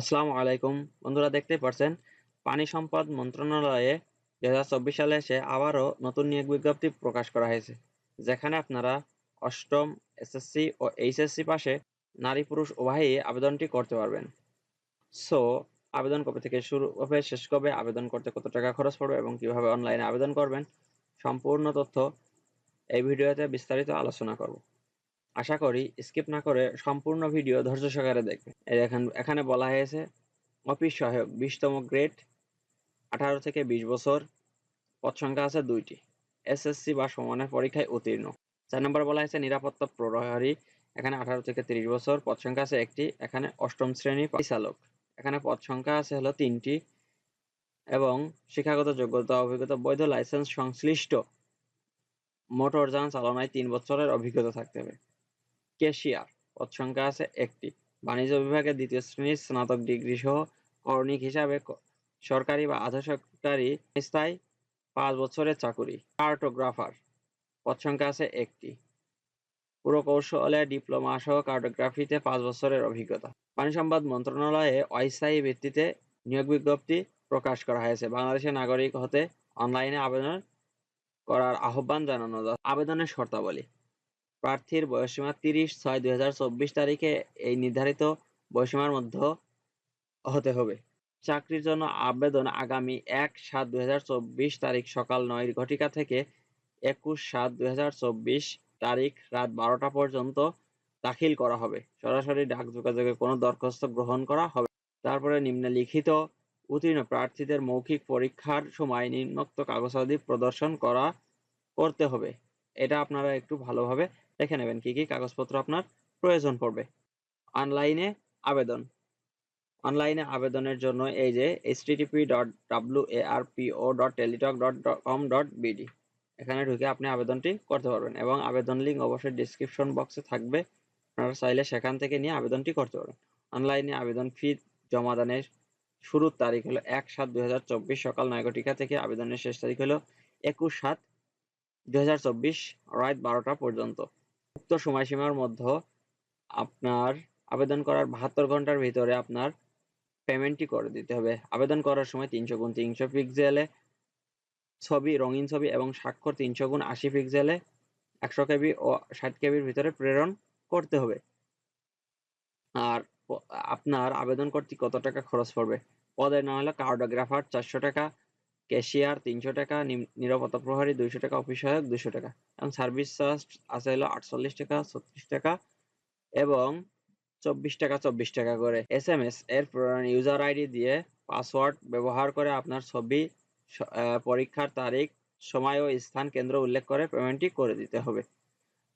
আসসালামু আলাইকুম। বন্ধুরা দেখতে পারছেন, পানি সম্পদ মন্ত্রণালয়ে দু হাজার চব্বিশ সালে এসে আবারও নতুন নিয়োগ বিজ্ঞপ্তি প্রকাশ করা হয়েছে, যেখানে আপনারা অষ্টম এসএসসি ও এইচএসসি পাশে নারী পুরুষ উভয়ই আবেদনটি করতে পারবেন। সো আবেদন কবে থেকে শুরু হবে, শেষ কবে, আবেদন করতে কত টাকা খরচ পড়বে এবং কীভাবে অনলাইনে আবেদন করবেন, সম্পূর্ণ তথ্য এই ভিডিওতে বিস্তারিত আলোচনা করব। আশা করি স্কিপ না করে সম্পূর্ণ ভিডিও ধৈর্য সহকারে দেখবেন। এই দেখেন, এখানে বলা হয়েছে, অফিস সহায়ক বিশতম গ্রেড, আঠারো থেকে বিশ বছর, পদ সংখ্যা আছে দুইটি এসএসসি বা সমানের পরীক্ষায় উত্তীর্ণ। চার নম্বর বলা হয়েছে, নিরাপত্তা প্রহরী, এখানে আঠারো থেকে তিরিশ বছর, পদ সংখ্যা আছে একটি, এখানে অষ্টম শ্রেণি পরিচালক। এখানে পদ সংখ্যা আছে হলো তিনটি এবং শিক্ষাগত যোগ্যতা, অভিজ্ঞতা, বৈধ লাইসেন্স সংশ্লিষ্ট। মোটরযান চালনায় তিন বছরের অভিজ্ঞতা থাকতে হবে। ক্যাশিয়ার পদ সংখ্যা আছে একটি। বাণিজ্য বিভাগে দ্বিতীয় শ্রেণির স্নাতক ডিগ্রি সহ করণিক হিসাবে সরকারি বা আধা সরকারি সংস্থায় পাঁচ বছরের চাকুরি। কার্টোগ্রাফার পদ সংখ্যা আছে একটি। পুরকৌশলে ডিপ্লোমা সহ কার্টোগ্রাফিতে পাঁচ বছরের অভিজ্ঞতা। পানি সম্পদ মন্ত্রণালয়ে অস্থায়ী ভিত্তিতে নিয়োগ বিজ্ঞপ্তি প্রকাশ করা হয়েছে। বাংলাদেশের নাগরিক হতে অনলাইনে আবেদন করার আহ্বান জানানো আবেদনের শর্তাবলী। প্রার্থীর বয়সসীমা তিরিশ ছয় দুই তারিখে এই নির্ধারিত বয়সীমার মধ্যে হতে হবে। চাকরির জন্য আবেদন আগামী এক সাত দুই তারিখ সকাল নয় ঘটিকা থেকে একুশ সাত দুই তারিখ রাত বারোটা পর্যন্ত দাখিল করা হবে। সরাসরি ডাক যোগাযোগে কোনো দরখাস্ত গ্রহণ করা হবে। তারপরে নিম্নলিখিত উত্তীর্ণ প্রার্থীদের মৌখিক পরীক্ষার সময় নিম্নোক্ত কাগজাদি প্রদর্শন করা করতে হবে। এটা আপনারা একটু ভালোভাবে দেখে নেবেন কি কি কাগজপত্র আপনার প্রয়োজন পড়বে। অনলাইনে আবেদন। অনলাইনে আবেদনের জন্য এই যে http dot W A R P O dot Teletalk dot com dot BD এখানে ঢুকে আপনি আবেদনটি করতে পারবেন এবং আবেদন লিঙ্ক অবশ্যই ডিসক্রিপশন বক্সে থাকবে। আপনারা চাইলে সেখান থেকে নিয়ে আবেদনটি করতে পারবেন অনলাইনে আবেদন ফি জমা দানের শুরুর তারিখ হলো এক সাত দুই হাজার চব্বিশ সকাল নয় থেকে আবেদনের শেষ তারিখ হলো একুশ সাত দুই হাজার চব্বিশ রাত বারোটা পর্যন্ত। উক্ত সময়সীমার মধ্যে আপনার আবেদন করার বাহাত্তর ঘণ্টার ভিতরে আপনার পেমেন্টটি করে দিতে হবে। আবেদন করার সময় তিনশো গুণ তিনশো পিক্সেলে ছবি, রঙিন ছবি এবং স্বাক্ষর তিনশো গুণ আশি পিক্সেলে একশো কেবি ও ষাট কেবির ভিতরে প্রেরণ করতে হবে। আর আপনার আবেদন করতে কত টাকা খরচ পড়বে? পদের নাম হলো কার্ডোগ্রাফার চারশো টাকা ক্যাশিয়ার তিনশো টাকা নিরাপত্তা প্রহরী দুইশো টাকা, অফিস সহায়ক দুইশো টাকা। এবং সার্ভিস চার্জ আছে হলো আটচল্লিশ টাকা, ছত্রিশ টাকা এবং চব্বিশ টাকা চব্বিশ টাকা করে। এস এম এস এর ইউজার আইডি দিয়ে পাসওয়ার্ড ব্যবহার করে আপনার ছবি পরীক্ষার তারিখ, সময় ও স্থান কেন্দ্র উল্লেখ করে পেমেন্টটি করে দিতে হবে।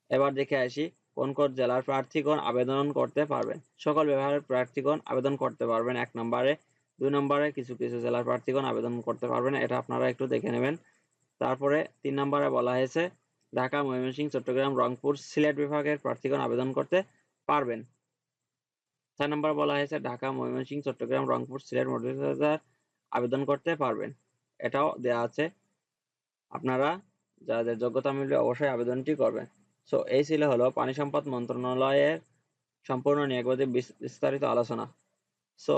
এবার দেখে আসি কোন কোন জেলার প্রার্থীগণ আবেদন করতে পারবেন। সকল বিভাগের প্রার্থীগণ আবেদন করতে পারবেন এক নম্বরে। দুই নম্বরে কিছু কিছু জেলার প্রার্থীগণ আবেদন করতে পারবেন এটা আপনারা একটু দেখে নেবেন। তারপরে তিন নম্বরে বলা হয়েছে, ঢাকা, ময়মনসিংহ, চট্টগ্রাম, রংপুর, সিলেট বিভাগের প্রার্থীগণ আবেদন করতে পারবেন। চার নম্বর বলা হয়েছে, ঢাকা, ময়মনসিংহ, চট্টগ্রাম, রংপুর, সিলেট মৌলভীবাজার আবেদন করতে পারবেন। এটাও দেওয়া আছে। আপনারা যাদের যোগ্যতা মিলবে অবশ্যই আবেদনটি করবেন। সো এই ছিল হলো পানি সম্পদ মন্ত্রণালয়ের সম্পূর্ণ নিয়োগবাদী বিস্তারিত আলোচনা। সো